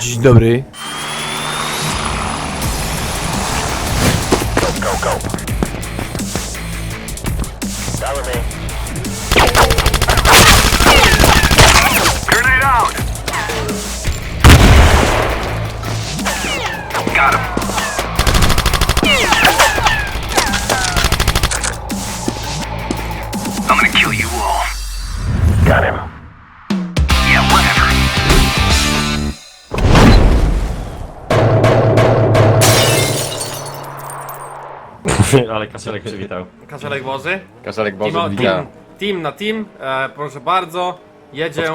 Dzień dobry. Ale kaszelek przywitał. Kaszelek woży. Kaszelek Boże, Team, team, na team. E, proszę bardzo. Jedzie.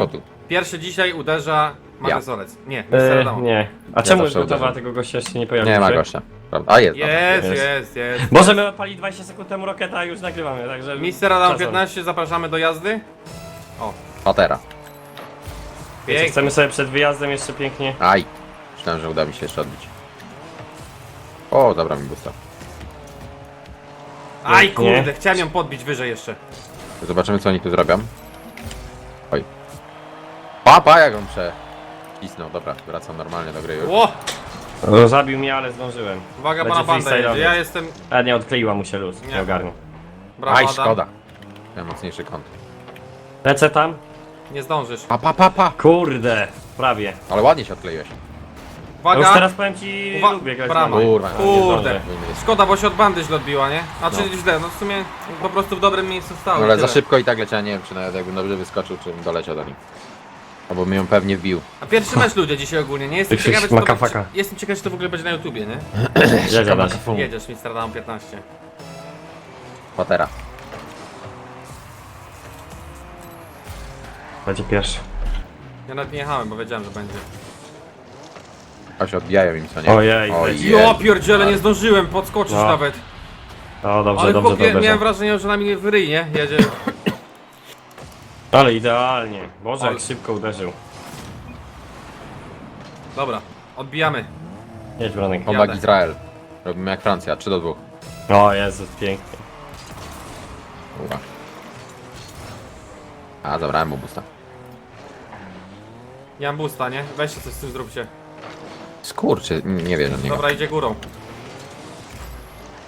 Pierwszy dzisiaj uderza Magnesolec. Nie, E, Mr. Adamo. nie. A czemu już zawsze gotowa tego gościa jeszcze nie pojawił Nie ma się? gościa. Prawda? A jest. dobra. Jest, Jest. jest, jest. Możemy odpalić 20 sekund temu roketa, a już nagrywamy, także... Mr. Adam czasem. 15, zapraszamy do jazdy. Patera. Wiecie, Pięknie. chcemy sobie przed wyjazdem jeszcze pięknie... Aj. Myślałem, że uda mi się jeszcze odbić. O, dobra mi busta. Aj kurde, chciałem ją podbić wyżej jeszcze. Zobaczymy co oni tu zrobią. Oj. Papa jak on prze... Cisnął, dobra, wracam normalnie do gry już. Ło! No, zabił mnie, ale zdążyłem. Uwaga, Będzie pana jedzie. Ja jestem... A nie, odkleiła mu się luz, Nie. nie ogarnął. Brawo, Aj, Adam. szkoda. Miałem mocniejszy kąt. Lecę tam? Nie zdążysz. Pa, pa, pa, pa. Kurde, prawie. Ale ładnie się odkleiłeś. A już Uwaga! teraz powiem ci, Uwa- lubię grać brama. na. Kurwa. Kurde. zdążę. Szkoda, bo się od bandy źle odbiła, nie? A czy No. źle, no w sumie po prostu w dobrym miejscu stał. No, ale za szybko i tak leciałem, nie wiem czy nawet jakbym dobrze wyskoczył, czy bym doleciał do nich. Albo bym ją pewnie wbił. A pierwszy mecz ludzie dzisiaj ogólnie, nie? Jestem ciekawy, czy to, makafaka. jestem ciekawy, czy to w ogóle będzie na YouTubie, nie? Gdzie gadasz? Jedziesz, Mr. Adam 15. Patera. Będzie pierwszy. Ja nawet nie jechałem, bo wiedziałem, że będzie. A się odbijają im co nie? Ojej, Oj, leci. Jo, pierdziele, nie zdążyłem podskoczyć No. nawet. O, dobrze, Ale dobrze, chłopie, dobrze. miałem wrażenie, że na mnie w ryj, nie? Jedzie. Ale idealnie. Boże, Ale- jak szybko uderzył. Dobra, odbijamy. Jedź. Kombat Jadę. Izrael. Robimy jak Francja, 3 do 2. O Jezus, pięknie. Uwa. A, zabrałem mu busta. Nie mam boosta, nie? Weźcie coś z tym zróbcie. Skurczy, nie wierzę w niego. Dobra, idzie górą.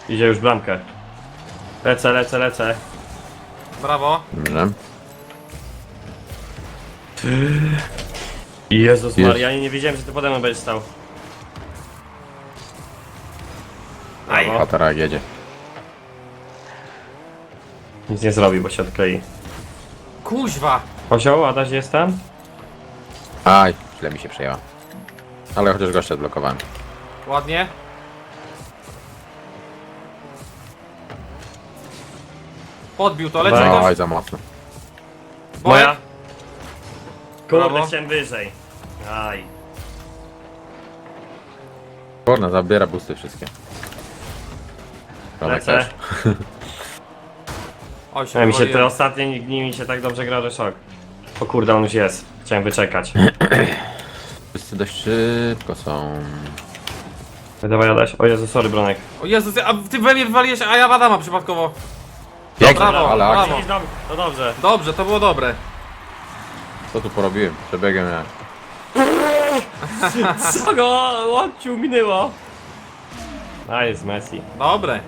Idzie już bramkę. Lecę, lecę, lecę. Brawo. Dobrze. Jezus Jest. Maria, ja nie wiedziałem, że ty pode mną będziesz stał. Aj. Brawo. Patera jak jedzie. Nic nie zrobi, bo się odklei. Kuźwa! Osioł, Adaś jest tam? Aj, źle mi się przejęła. Ale chociaż gościa odblokowałem. Ładnie. Podbił to, leci Brawo. to. Oj, za mocno. Moja? Kurde, Brawo. chciałem wyżej. Aj. Kurna, zabiera busty wszystkie. Tomek Lecę. też. Oj, się Ja mi się te wywaliłem. ostatnie dni mi się tak dobrze gra, że szok. O kurde, on już jest. Chciałem wyczekać. Wszyscy dość szybko są. Dawaj Adaś. O Jezu, sorry Bronek. O Jezus, a ty we mnie wywaliłeś, a ja w Adama przypadkowo. Pięknie, brawo, ale brawo. akcja. No dobrze. Dobrze, to było dobre. Co tu porobiłem? Przebiegłem ja. Co go łokciu minęło? A jest Messi. Dobre.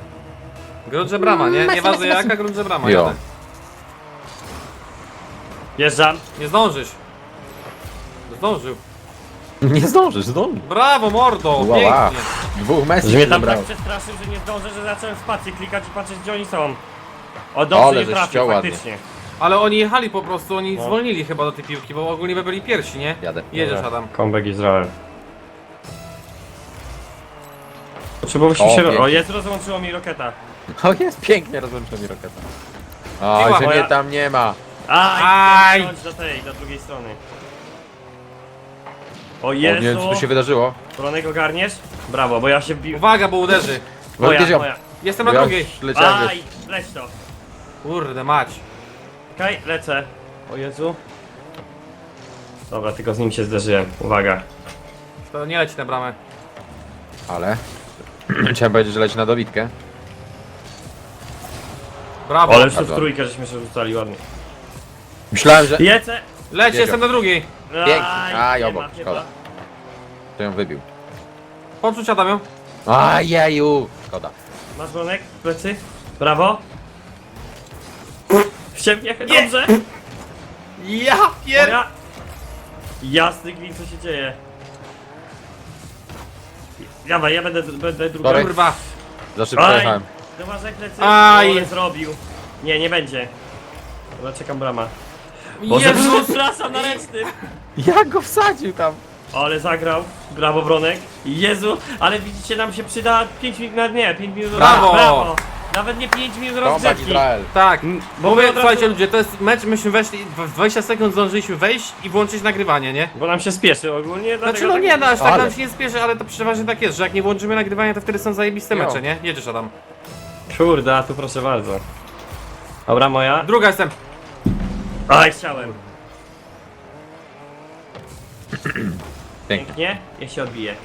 Grudże brama, nie? Nieważne jaka, grudże brama. Jo. jadę. Wjeżdżam. Nie zdążysz. Zdążył. Nie zdążysz, zdążysz. Brawo, mordo, Wow, wow. pięknie. Dwóch Że mnie tam wybrał. tak przestraszył, że nie zdążę, że zacząłem spację klikać i patrzeć gdzie oni są. O dobrze nie żeś trafił, chciał ładnie. faktycznie. Ale oni jechali po prostu, oni No. zwolnili chyba do tej piłki, bo ogólnie by byli pierwsi, nie? Jadę. Jedziesz, Dobra. Adam. Comeback Izrael. Potrzebowaliśmy O, się... pięknie. O, jest, rozłączyło mi roketa. O, jest pięknie rozłączył mi roketa. Oj, Piła że moja. mnie tam nie ma. Aj! Aj! Chodź do tej, do drugiej strony. O O, nie wiem, Jezu! co tu się wydarzyło. Bronek ogarniesz? Brawo, bo ja się wbiłem. Uwaga, bo uderzy. Moja, moja. Jestem na Ja drugiej. już leciałem, wiesz. Aj! Leć to. Kurde, mać. Okej, lecę. O Jezu. Dobra, tylko z nim się zderzyłem. Uwaga. To nie leci na bramę. Ale... Chciałem powiedzieć, że leci na dobitkę. Brawo. Ale już tu w Bardzo. trójkę żeśmy się rzucali ładnie. Myślałem, że... Jece! Leci, Wiedział. jestem na drugiej. Pięknie. Aj, nie obok, ma szkoda. To ją wybił. Poczuć Adam ją. Ajeju! Szkoda. Masz bronek? Plecy? Brawo. W ciebie, dobrze. Ja pier... Moja... Jasny gwint, co się dzieje. Dawaj, ja będę, będę druga. Sorry. Kurwa. Za szybko Aj. jechałem. Zobacz jak lecę. Aj. Zrobił. Nie, nie będzie. Dobra, czekam brama. Boże, Jezus! na ręcznym. Jak go wsadził tam? Ale zagrał. Brawo, Bronek. Jezu, ale widzicie, nam się przyda 5 minut, nawet nie, 5 minut Brawo. Brawo. Nawet nie 5 minut Kombat rozgrzewki. Izrael. Tak, bo Mówię my, od razu- słuchajcie ludzie, to jest mecz, myśmy weszli, w 20 sekund zdążyliśmy wejść i włączyć nagrywanie, nie? Bo nam się spieszy ogólnie, Znaczy dlatego no tak- nie, no aż tak Ale- nam się nie spieszy, ale to przeważnie tak jest, że jak nie włączymy nagrywania, to wtedy są zajebiste Jo. mecze, nie? Jedziesz Adam. Kurde, a tu proszę bardzo. Dobra, moja. Druga jestem. Aj, chciałem. Pięknie. Pięknie, niech się odbije.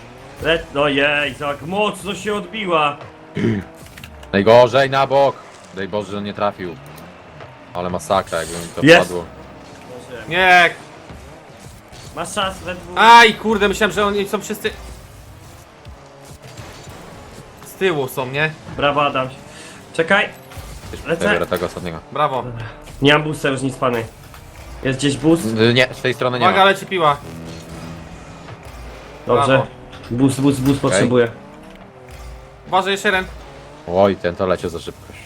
Le... No jej, tak mocno się odbiła. Najgorzej na bok. Daj Boże, że nie trafił. Ale masakra, jakby mi to Jest. wpadło. Nie. Masz czas we dwóch. Aj, kurde, myślałem, że oni są wszyscy... Z tyłu są, nie? Brawo, Adam. Czekaj. Lecę. Ja biorę tego ostatniego. Brawo. Nie mam boosta już nic pany. Jest gdzieś boost? Y, Nie, z tej strony nie Uwaga, ma. leci piła. Dobrze. Brawo. Boost, boost, boost potrzebuję. Uważaj, jeszcze jeden. Oj, ten to leciał za szybkość.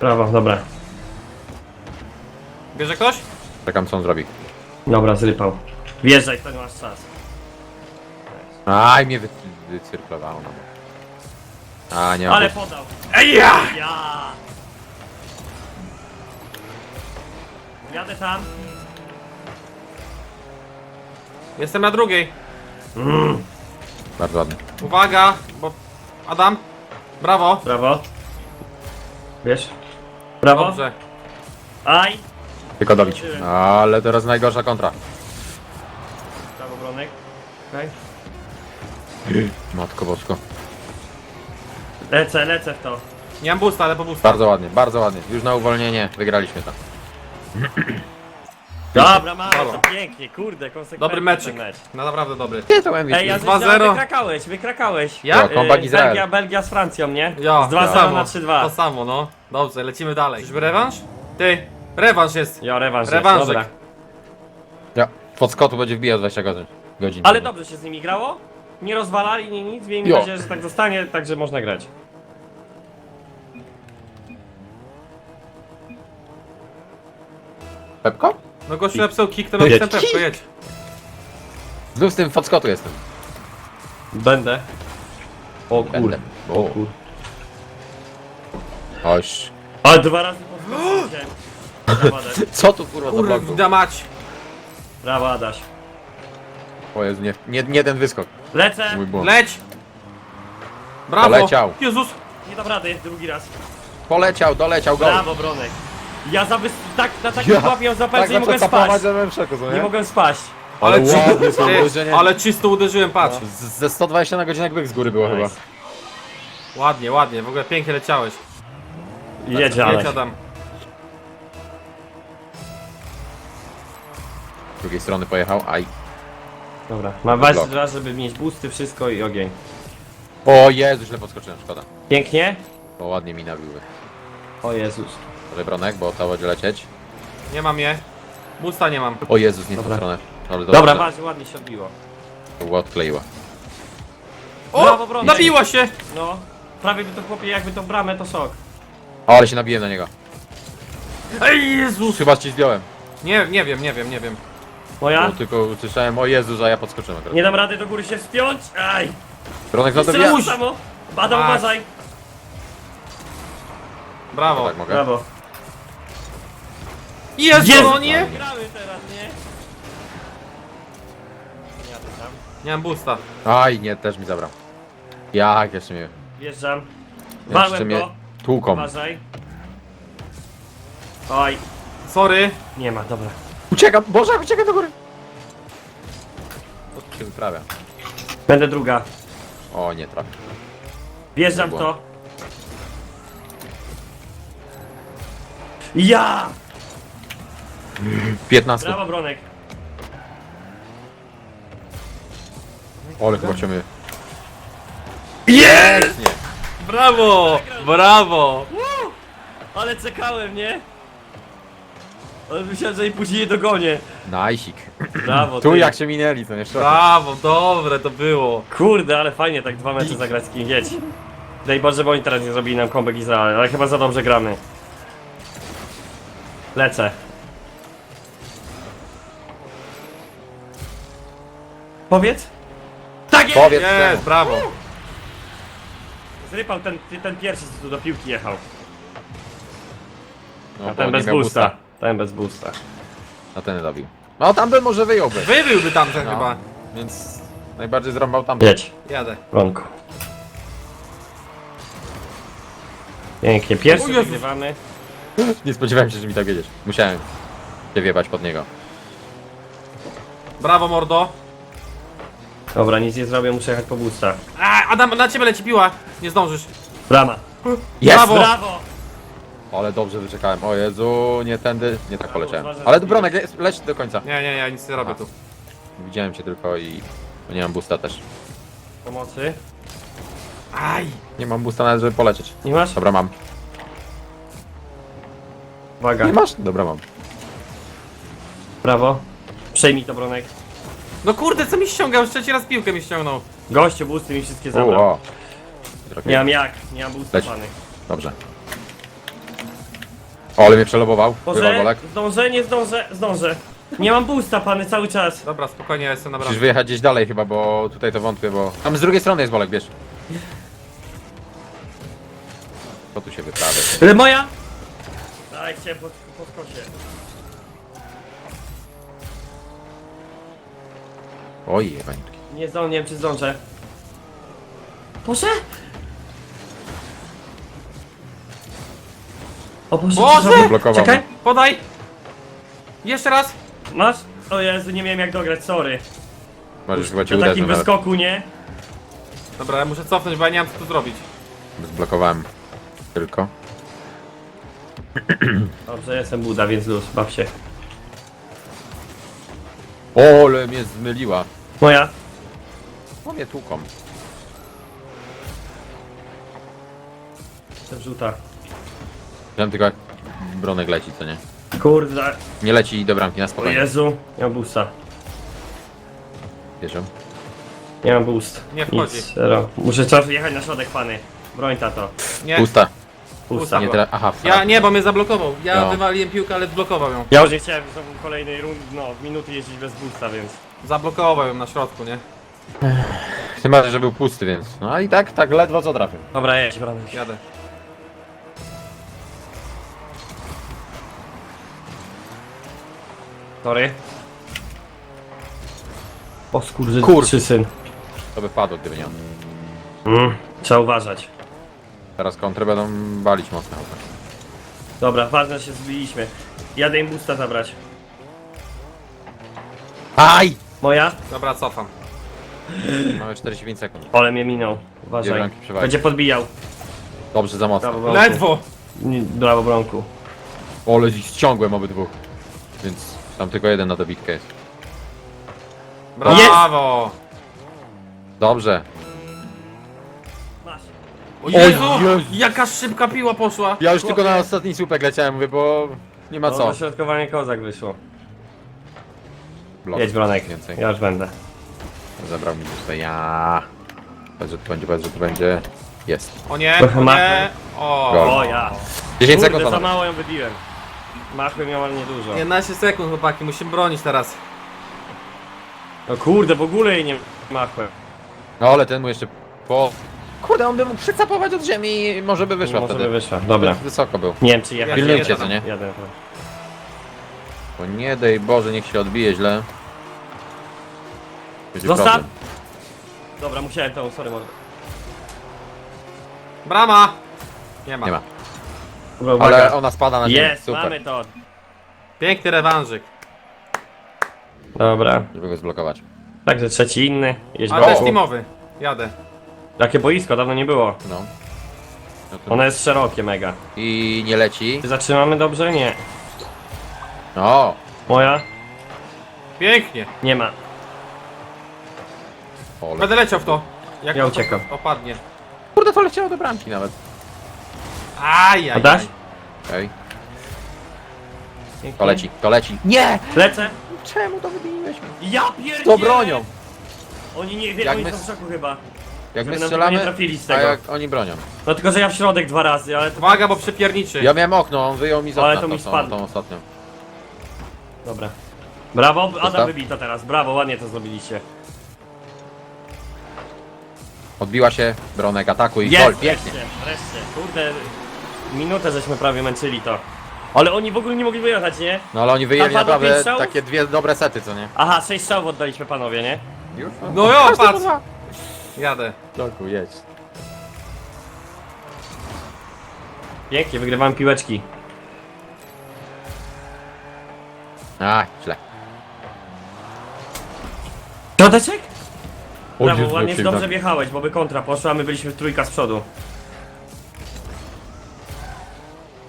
Brawo, dobra. Bierze ktoś? Czekam co on zrobi. Dobra, zrypał. Wjeżdżaj, to nie masz czas. Aj, mnie wy wycyrklowało. A, nie ma. Ale podał. Ej ja! Ja! Jadę tam. Jestem na drugiej. Bardzo ładny. Uwaga, bo... Adam. Brawo. Brawo. Wiesz? Brawo. Dobrze. Aj! Tylko dobić. Ale teraz najgorsza kontra. Brawo, Bronek. Okej. Matko bosko. Lecę, lecę w to. Nie mam boosta, ale po boosta. Bardzo ładnie, bardzo ładnie. Już na uwolnienie wygraliśmy tam. Dobra, mamy Brawo. to pięknie, kurde, konsekwentny Dobry meczyk. ten mecz. No naprawdę dobry. Nie, to MVP. Ej, ja 2-0. zresztą wykrakałeś, wykrakałeś. Ja? Jo, Izrael. Belgia, Belgia z Francją, nie? Ja, Z to 2-0 samo. na 3-2. To samo, no. Dobrze, lecimy dalej. Czyżby rewanż? Ty, rewanż jest. Jo, rewanż jest, Rewanżyk. dobra. Ja, pod skotu będzie wbijał 20 godzin. godzin Ale dobrze się z nimi grało? Nie rozwalali, nie nic, miejmy Jo. nadzieję, że tak zostanie, także można grać. Pepko? No gościu napisał kick, to napisałem Jedź. pepko, jedź. Znów z tym pod skotu jestem. Będę. O kur... Będę. O, kur... oś. Ale dwa razy. Brawo, Adaś. Co tu kurwa za bloku? Kurwa mać. Brawo, Adaś. O Jezu, nie, nie, nie ten wyskok. Lecę! Mój błąd. Leć. Brawo. Doleciał. Jezus. Nie dam rady, drugi raz. Poleciał, doleciał, go. Brawo, Bronek. Ja za wys... tak, na takim Ja- łapie ją za Tak palce nie mogłem spaść. że szoku, co Nie mogłem spaść. Ale Ale, ładnie czy... to Ty, uderzenie. ale czysto uderzyłem, patrz. Z, ze 120 na godzinę jak byk z góry było Nice. chyba. Ładnie, ładnie, w ogóle pięknie leciałeś. Jedź. Adam. Z drugiej strony pojechał, aj. Dobra, mam ważny Blok. raz, żeby mieć boosty, wszystko i ogień. O Jezu, źle podskoczyłem, szkoda. Pięknie? Bo ładnie mi nabiły. O Jezus. Może Bronek, bo to będzie lecieć. Nie mam je. Busta nie mam. O Jezus, nie w tą Dobra. stronę. Ale Dobra, ważnie, ładnie się odbiło. to było odkleiła. O! Brawo, Bronek. nabiła się! No, prawie by to chłopie, jakby to bramę, to sok. O, ale się nabiłem na niego. Ej Jezus! Chyba ci zdjąłem. Nie, nie wiem, nie wiem, nie wiem. Moja? Bo tylko usłyszałem o Jezu, że ja podskoczyłem akurat. Nie dam rady do góry się wspiąć. Aj! Bronek za to to samo. Badam, Masz. uważaj. Brawo. Tak mogę. Brawo. Jezu! no nie! Gramy teraz, nie? Jadę tam. Nie mam busta. Aj, nie, też mi zabrał. Jak jeszcze mnie... Wjeżdżam. Jeszcze Walłem mnie go. tłuką. Uważaj. Oj, Sorry. nie ma, dobra. Uciekam, Boże, uciekam do góry. Co się wyprawia? Będę druga. O, nie trafię. Wjeżdżam w to. Ja! 15. Brawo, Bronek. Ole, chyba chciałby... Jest! Nie. Brawo! Brawo! Ale czekałem, nie? Ale myślałem, że i później nie dogonię. Najsik. Brawo, Tu ty. jak się minęli, to nie szło. Brawo, dobre to było. Kurde, ale fajnie tak dwa mecze zagrać z kim jedź. Daj Boże, żeby oni teraz nie zrobili nam comeback Izrael, ale chyba za dobrze gramy. Lecę. Powiedz? Tak jest! Powiedz Jest, temu. brawo. Zrypał ten, ten pierwszy, co tu do piłki jechał. No, A ten bez boosta. Ten bez boosta. A ten zabił. No tam by może wyjąłby. Wybiłby tamten No. chyba. Więc najbardziej zrąbał tamten. Jedź, Jadę. Ronku. Pięknie, pierwszy Jezus. wygrywamy. Nie spodziewałem się, że mi tak wiedzieć. Musiałem się wiewać pod niego. Brawo, mordo. Dobra, nic nie zrobię, muszę jechać po boosta. A, Adam, na ciebie leci piła. Nie zdążysz. Brama. Jest! Brawo! Brawo! Ale dobrze wyczekałem. O Jezu, nie tędy, nie tak poleciałem. Ale że Bronek, le- leć do końca. Nie, nie, nie, nic nie robię tu. Widziałem cię tylko i... bo nie mam boosta też. Pomocy. Aj! Nie mam boosta nawet, żeby polecieć. Nie masz? Dobra, mam. Uwaga. Nie masz? Dobra, mam. Brawo. Przejmij to, Bronek. No kurde, co mi ściągał? Już trzeci raz piłkę mi ściągnął. Gościu, boosty mi wszystkie zabrał. o. Trochę- Nie mam jak, nie mam Leć. boostowanych. Dobrze. O, ale mnie przelobował. Bolek. zdążę, nie zdążę, zdążę. Nie mam boosta, pany, cały czas. Dobra, spokojnie, ja jestem na Musisz wyjechać gdzieś dalej chyba, bo tutaj to wątpię, bo... Tam z drugiej strony jest Bolek, wiesz. Co tu się wyprawia? Ale moja! Daj, chciałem po, Oj, jebańki. Nie zdążę, nie wiem czy zdążę. Boże! O Boże! Boże! Czekaj! Podaj! Jeszcze raz! Masz? O Jezu, nie wiem jak dograć, sorry. Możesz chyba cię Na uderzyć takim nawet. wyskoku, nie? Dobra, ja muszę cofnąć, bo ja nie mam co tu zrobić. Zblokowałem. Tylko. Dobrze, jestem Buda, więc luz, baw się. O, ale mnie zmyliła. Moja. O, mnie tłuką. To rzuta. Wiem tylko jak Bronek leci, co nie? Kurde, Nie leci do bramki na o spokojnie. Jezu. Nie mam boosta. Wierzę. Nie mam boost. Nie wchodzi. Nic, zero. Muszę czas jechać na środek, pany. Broń tato. Nie. Pusta. Pusta. Nie teraz. Aha, Ja nie, bo mnie zablokował. Ja No. wywaliłem piłkę, ale zblokował ją. Ja już nie chciałem znowu kolejnej rundy, no, minuty jeździć bez boosta, więc... Zablokował ją na środku, nie? Tym bardziej, że był pusty, więc. No i tak, tak ledwo co trafił. Dobra, jedź, Bronek. Jadę. Sorry. O skurczy, Kur- syn. To by padło, gdyby nie on. Mm, trzeba uważać. Teraz kontry będą balić mocno. Dobra, ważne, że się zbiliśmy. Jadę im boosta zabrać. Aj! Moja? Dobra, cofam. Mamy 45 sekund. Ole mnie minął. Uważaj. przewagi. Będzie podbijał. Dobrze, za mocno. Brawo, Bronku. Ledwo! Nie, Brawo, Bronku. O, ale ich ściągłem obydwu. Więc tam tylko jeden na dobitkę jest. Brawo! Dobrze. O Jezu! Jezu. Jaka szybka piła poszła! Ja już tylko na ostatni słupek leciałem, mówię, bo nie ma No, co. dośrodkowanie kozak wyszło. Blok. Jedź, Bronek. Więcej. Ja już będę. Zabrał mi tutaj. Ja. Że to będzie, że to będzie. Jest. O nie, Trochę o nie! O! O ja. 10 sekund Kurde, za mało ją wybiłem. Machłem ale niedużo. 11 sekund chłopaki, musimy bronić teraz. No kurde, w ogóle jej nie machłem. No ale ten mu jeszcze po. Kurde, on by mógł przycapować od ziemi i może by wyszła Może wtedy. by wyszła. Dobra. Wysoko był. Nie wiem czy jechać. Pilnujcie, Jadę. co nie? Jadę. Bo nie daj Boże, niech się odbije źle. Będzie Zostaw! problem. Dobra, musiałem tą, sorry mordo. Brama! Nie ma. Nie ma. Dobra, uwaga. Ale ona spada na ziemię. Jest, Super. mamy to. Piękny rewanżyk. Dobra. Żeby go zblokować. Także trzeci inny. Jeźdź Ale też teamowy. Jadę. Takie boisko, dawno nie było. No. no to... Ono jest szerokie mega. I nie leci. Czy zatrzymamy dobrze? Nie. No. Moja? Pięknie. Nie ma. Ole. Będę leciał w to. Jak Ja to uciekam. Opadnie. Kurde, to leciało do bramki nawet. Aj, aj, Adaś? aj. Okej, to leci, to leci. Nie! Lecę. Czemu to wybiłeś? Ja pierdzielę! To bronią! Oni nie wie, Jak oni my są w szoku chyba. Jak Żeby my nam strzelamy, tylko nie trafili z a tego. jak oni bronią. No tylko, że ja w środek dwa razy, ale to... Uwaga, bo przepierniczy. Ja miałem okno, on wyjął mi z Ale okna to mi tą, tą, spadło. tą ostatnią. Dobra. Brawo, Adam Zostaw. wybita teraz. Brawo, ładnie to zrobiliście. Odbiła się, Bronek atakuj, Jest, gol, pięknie. Wreszcie, wreszcie. Kurde, minutę żeśmy prawie męczyli to. Ale oni w ogóle nie mogli wyjechać, nie? No ale oni wyjęli padło pięć naprawdę strzałów? takie dwie dobre sety, co nie? Aha, sześć strzałów oddaliśmy panowie, nie? Już? No jo, patrz. Jadę. Dolku, jedź. Pięknie, wygrywałem piłeczki. A, źle. Środeczek? O Brawo, Jezu, ładnie jak się dobrze tak- wjechałeś, bo by kontra poszła, a my byliśmy w trójka z przodu.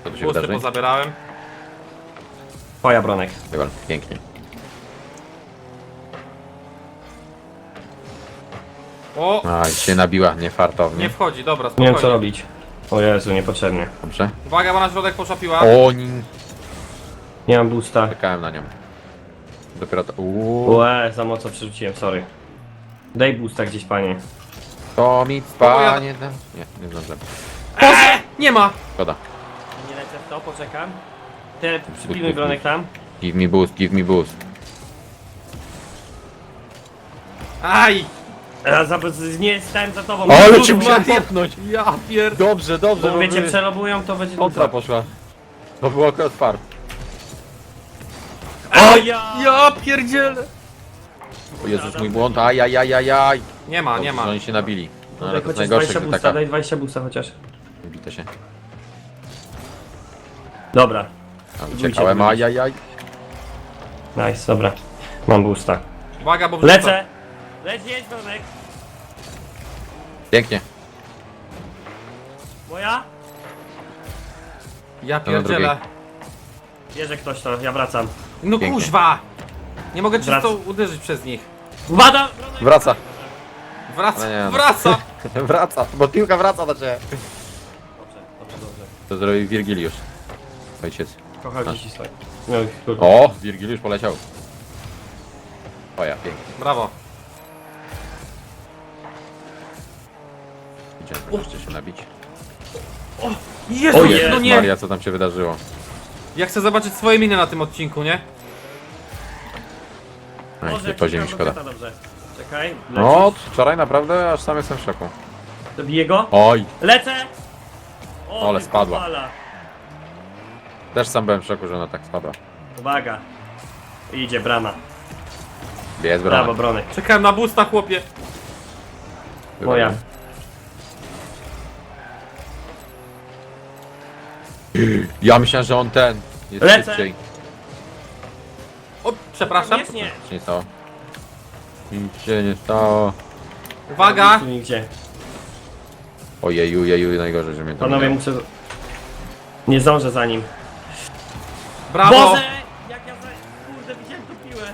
Co tu się Pusty wydarzy? pozabierałem. Twoja bronek. Gol, pięknie. O, Aj, się nabiła, niefartownie. nie wchodzi, dobra, Nie wiem co spokojnie. robić. O Jezu, niepotrzebnie. Dobrze. Uwaga, bo na środek poszła piła. O, nim. Nie mam boosta. Czekałem na nią. Dopiero to... Uuu, Łe, za mocno przerzuciłem, sorry. Daj boosta gdzieś, panie. to mi panie da... Nie, nie zdążę. Boże, nie ma. Szkoda. Nie lecę w to, poczekam. Ty przypilnuj bronek tam. Give me boost, give me boost. Aj. Ja za, nie stałem za tobą. Ale Kurwa, cię musiałem popchnąć! Ja pierd... Dobrze, dobrze, Bo wiecie, by- przelobują, to będzie Kontra poszła. To było akurat fart. O ja! Ja pierdzielę. O Jezus, mój błąd, ajajajajaj. Nie ma, nie ma. Oni się nabili. No, ale Daj to jest chociaż najgorsze, 20 gdy taka... daj 20 boosta chociaż. Bite się. Dobra, A, uciekałem, Bójcie, ajajaj. nice, dobra. Mam boosta. Uwaga, bo wrzuca. Lecę! Leć, jedź bronek! Pięknie. Moja? Ja pierdzielę. Bierze ktoś to, ja wracam. No Pięknie. kuźwa. Nie mogę czysto Wrac- uderzyć przez nich. Wada! Bronek! Wraca. Wraca, No nie, no. wraca. wraca, bo piłka wraca do ciebie. Dobrze, dobrze, dobrze. To zrobił Wirgiliusz. Ojciec. Kochał A. dzieci swoje. No, kurwa. O, Wirgiliusz poleciał. O ja, pięknie. Brawo. Idziemy wreszcie się nabić. Jezu, O no nie. Maria, co tam się wydarzyło? Ja chcę zobaczyć swoje miny na tym odcinku, nie? Aj, Może nie poziom, wciskam szkoda. Dobrze. Czekaj, No, lecisz. wczoraj naprawdę aż sam jestem w szoku. Dobiję go. Oj, Lecę! O, Ale ty spadła. kopala. też sam byłem w szoku, że ona tak spadła. Uwaga. Idzie brama. Jest Brawo, brama. bronek. Czekałem na busta, chłopie. Moja. Ja myślałem, że on ten jest Lecę. szybciej. O, przepraszam. Niekoniecznie. Nic się nie stało. Nic się nie stało. Uwaga. Tu nigdzie. Ojeju, jeju, najgorzej, że mnie to Panowie, minęło. muszę... Nie zdążę za nim. Brawo. Boże! Jak ja za... Kurde, widziałem tu piłę.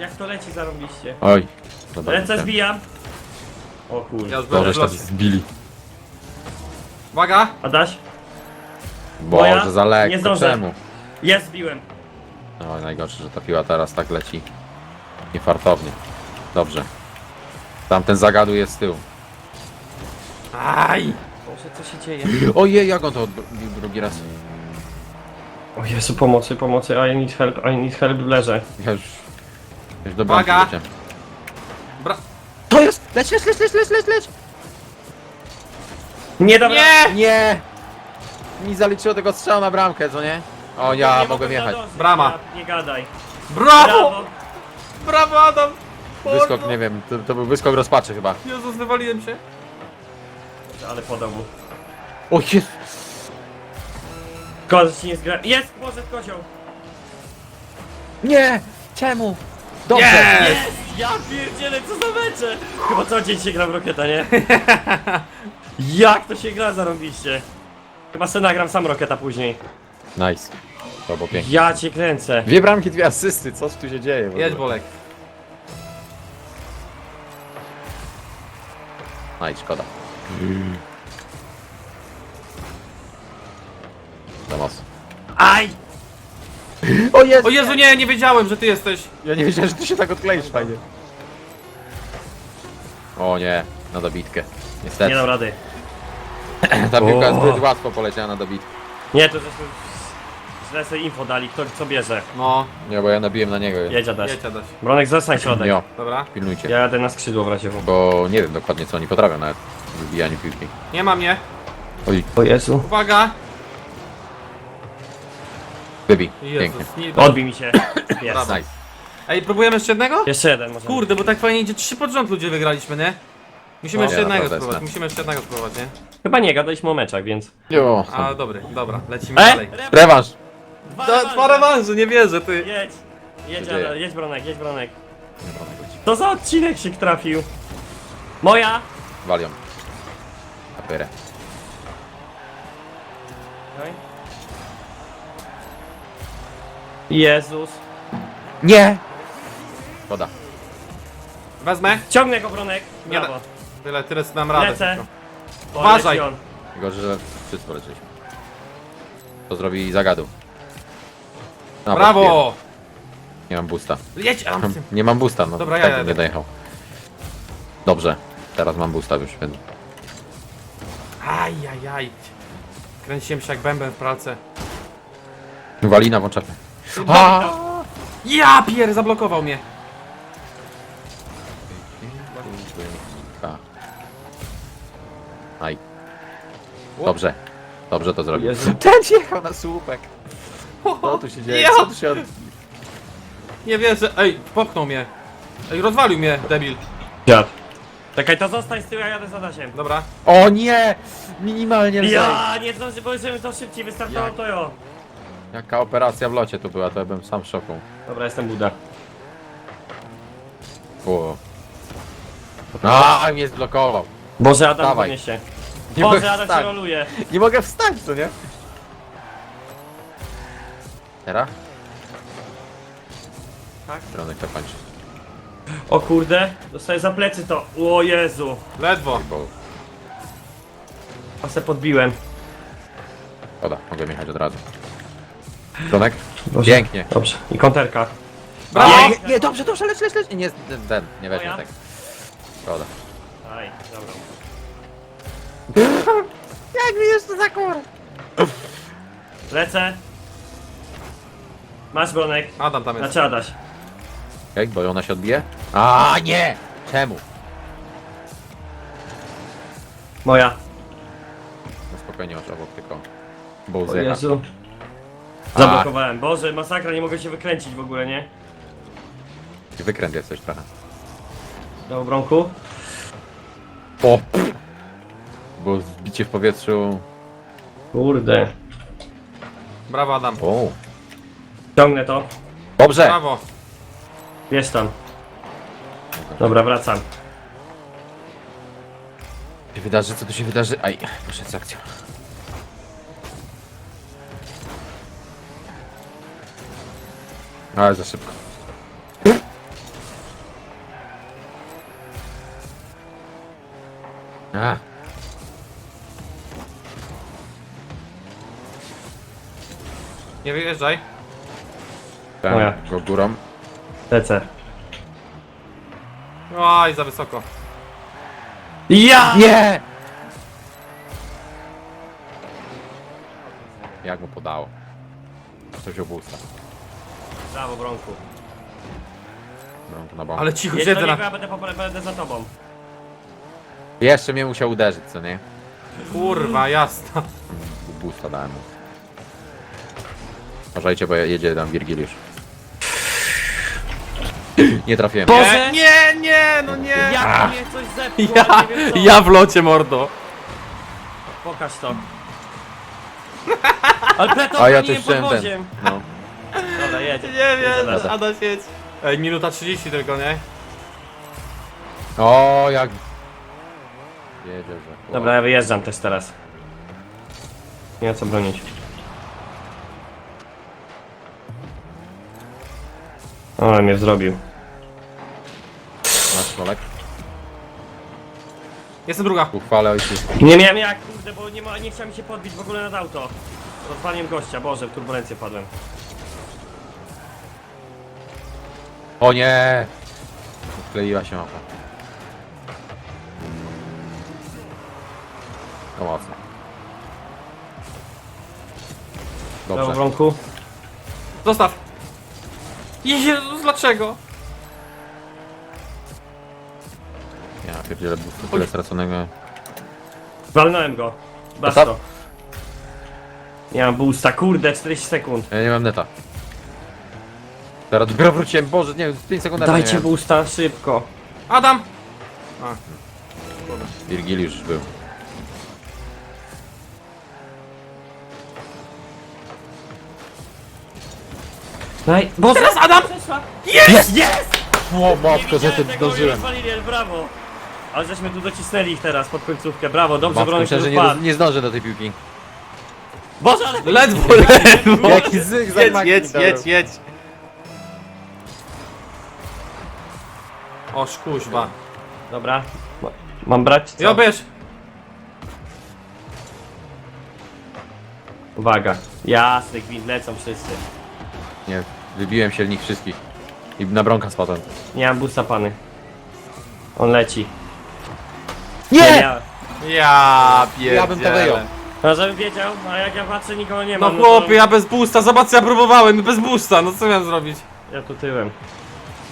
Jak to leci zarąbiście. Oj. Dobra, Ręce ten. zbijam. O kurde. Ja już byłem Dobrze, w że tak losie. zbili. Uwaga. Adaś? Boże, za Nie lekko, zdążę. czemu? Jest, zbiłem. No najgorsze, że ta piła teraz tak leci. Niefartownie. Dobrze. Tamten zagadu jest z tyłu. Aj. Boże, co się dzieje? Ojej, jak on to odbił drugi raz? O Jezu, pomocy, pomocy, I need help, I need help, leżę. Ja już... Już do bramki Uwaga. Bra... To jest! Leć, leć, leć, leć, leć, leć, leć! Nie, dobra. Nie. Nie! Mi zaliczyło tego strzału na bramkę, co nie? O, ja Nie mogłem jechać. nadążyć, Brama. ja- Nie gadaj. Brawo. Brawo. Brawo, Adam. Wyskok, nie wiem, to, to był wyskok rozpaczy chyba. Jezus, wywaliłem się. Ale podał mu. O jest! Kozioł ci nie zgra... Jest! Może kozioł! Nie! Czemu? Dobrze! Jest. Jest! Ja pierdzielę, co za mecze! Chyba co dzień się gra w Roketa, nie? Jak to się gra zarąbiście? Chyba se nagram sam Roketa później. Nice. To było pięknie. Ja cię kręcę. Dwie bramki, dwie asysty, co tu się dzieje? w ogóle? Jedź, Bolek. Aj, szkoda. Za mocno. Aj! O Jezu! O Jezu, nie, nie wiedziałem, że ty jesteś. Ja nie wiedziałem, że ty się tak odkleisz fajnie. O nie, na dobitkę. Nie Niestety. dam rady. Ta piłka O. zbyt łatwo poleciała na dobitkę. Nie, to żeśmy źle sobie info dali, kto co bierze. No, Nie, bo ja nabiłem na niego. Jedź Adaś. jedź dać. Bronek, zostań środek. Jo, Dobra. pilnujcie. Ja jadę na skrzydło w razie w. Bo nie wiem dokładnie co oni potrafią nawet w wybijaniu piłki. Nie ma mnie. Oj, O Jezu. Uwaga. wybij. Pięknie. Jezus. Nie... Odbij mi się. Jest. Brawo. Nice. Ej, próbujemy jeszcze jednego? Jeszcze jeden może. Kurde, bo tak fajnie idzie. Trzy pod rząd ludzie wygraliśmy, nie? Musimy No, jeszcze nie, jednego naprawdę spróbować, jest musimy jeszcze jednego spróbować, nie? Chyba nie, gadaliśmy o meczach, więc. Jo. A, dobry, dobra, lecimy E? dalej. Rewanż! Dwa Da, dwa rewanże, nie wierzę, ty. Jedź. Jedź, dzieje? Jedź Bronek, jedź Bronek. To za odcinek się trafił. Moja. Walią. Apyrę. Jezus. Nie! Szkoda. Wezmę. Ciągnę go Bronek. Nie Brawo. Tyle, tyle dam radę. Lecę. tylko. O, Uważaj. leci on. Gorzej, że wszyscy polecieliśmy. To zrobi zagadu. A, Brawo! Nie mam boosta. Jedź, a mam z tym. Nie mam boosta, no Dobra, ja tak jadę. bym nie dojechał. Dobrze, teraz mam boosta już, więc... Aj, aj, aj. Kręciłem się jak bęben w pralce. Walina włączamy. Ja pier, zablokował mnie. Dobrze. Dobrze to zrobił. Jezu. Ten jechał na słupek. Co tu się dzieje? Co tu się od... Nie wierzę. Ej, popchnął mnie. Ej, rozwalił mnie, debil. Dziad. Czekaj, to zostań z tyłu, ja jadę za Adasiem. Dobra. O nie! Minimalnie lżej. Ja nie zdąży, bo żebym to szybciej wystartował, Jak? to jo. Jaka operacja w locie tu była, to ja bym sam w szoku. Dobra, jestem Buda. O. A, mnie zblokował. Boże, Adam Dawaj. podniesie. Nie mogę Boże, Adam się wstać. roluje. Nie mogę wstać, co nie? Teraz? Tak. Dronek to kończy. O kurde, dostaję za plecy to. O Jezu. Ledwo. Bo... A se podbiłem. Szkoda, mogę jechać od razu. Dronek? Pięknie. Dobrze. I konterka. Brawo! Nie. nie, dobrze, dobrze, leć, leć, leć. Nie, ten, nie weźmie Moja? tego. Szkoda. Aj, dobra. Jak mi jeszcze za kur... Lecę. Masz Bronek. Adam tam jest. Znaczy Adaś. Okej, bo ona się odbije? A nie! Czemu? Moja. No spokojnie masz obok tylko. Bo O łzy. Jezu. Zablokowałem. Boże, masakra, nie mogę się wykręcić w ogóle, nie? Wykręt jesteś trochę. Do bronku. O! pff. Bo zbicie w powietrzu... Kurde. Brawo, Adam. O! Ciągnę to. Dobrze! Brawo. Jest tam. Dobra, wracam. Co się wydarzy? Co tu się wydarzy? Aj, proszę z akcją. Ale za szybko. A, Nie wyjeżdżaj. ten, Moja. go górą. Lecę. Oj, za wysoko. Ja! Nie! Jak mu podało? To wziął busta. Brawo, bronku. Brąk na bąk. Ale cicho Jedź siedzę do na... ja będę, po- będę za tobą. Jeszcze mnie musiał uderzyć, co nie? Kurwa, jasna. Busta dałem mu. Uważajcie, bo jedzie tam Wirgiliusz. Nie trafiłem. Boże! Nie, nie, nie, no nie. Jak mnie coś zepchło, Ja, nie wiem co. ja w locie, mordo. Pokaż to. Ale pleto A ja nie pod chciałem ten. No. Dobra, jedzie. Nie Jedzie wiem, dalej. Adaś jedź. Ej, minuta 30 tylko, nie? O, jak... Jedzie, że... Dobra, ja wyjeżdżam też teraz. Nie ma co bronić. Ale mnie zrobił. Masz Olek? Jestem druga. Uchwalę ojciec. Nie miałem jak, kurde, bo nie, ma, nie chciałem się podbić w ogóle nad auto. Rozwaliłem gościa, Boże, w turbulencję padłem. O nie! Wkleiła się mapa. No mocno. Brawo, Dobrze. Wronku. Zostaw. Jezus, dlaczego? Ja pierdzielę, bo tyle straconego. Walnąłem go. Basto. Nie mam boosta, kurde, 40 sekund. Ja nie mam neta. Teraz dopiero wróciłem, Boże, nie wiem, 5 sekund neta nie Dajcie miałem. boosta, szybko. Adam! Virgiliusz już był. Daj, Boże, Teraz Adam! jest! Jest! O matko, że ty zdążyłem. brawo. Ale żeśmy tu docisnęli ich teraz pod końcówkę, brawo, dobrze Matko, bronisz myślę, że nie, nie zdążę do tej piłki. Boże, ale... Ledwo, ledwo! Jaki zygzak Jedź, jedź, jedź, jedź! O, szkuźba. Dobra. Ma- Mam brać? co? Uwaga. Jasny gwint, lecą wszyscy. Nie, wybiłem się nich wszystkich. I na bronka spadłem. Nie mam busta, pany. On leci. Nie! Ja. Ja pierdzielę. Ja bym to wyjął. No żebym wiedział, a jak ja patrzę nikogo nie No mam. chłopie, ja bez boosta, zobacz ja próbowałem, bez boosta, no co miałem zrobić? to ja tu tyłem.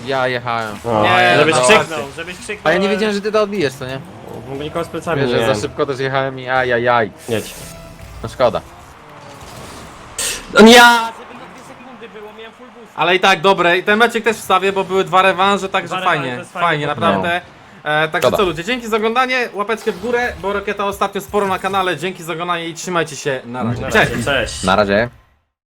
Ja jechałem. O, Nie, żebyś no krzyknął, właśnie. żebyś krzyknął. A ja nie ale- wiedziałem, że ty to odbijesz, co nie? Bo nikogo z plecami Wiesz, nie że za szybko też jechałem i ajajaj. Jedź. No szkoda. No ja! Żeby na dwie sekundy było, miałem full boost. Ale i tak, dobre, i ten meczek też wstawię, bo były dwa rewanże, także Dwa fajnie, rewanże, fajnie, fajnie, naprawdę. E, także Szkoda. co ludzie, dzięki za oglądanie, łapeczkę w górę, bo Rokieta ostatnio sporo na kanale, dzięki za oglądanie i trzymajcie się, na razie. Na Cześć! razie, Cześć. Na razie.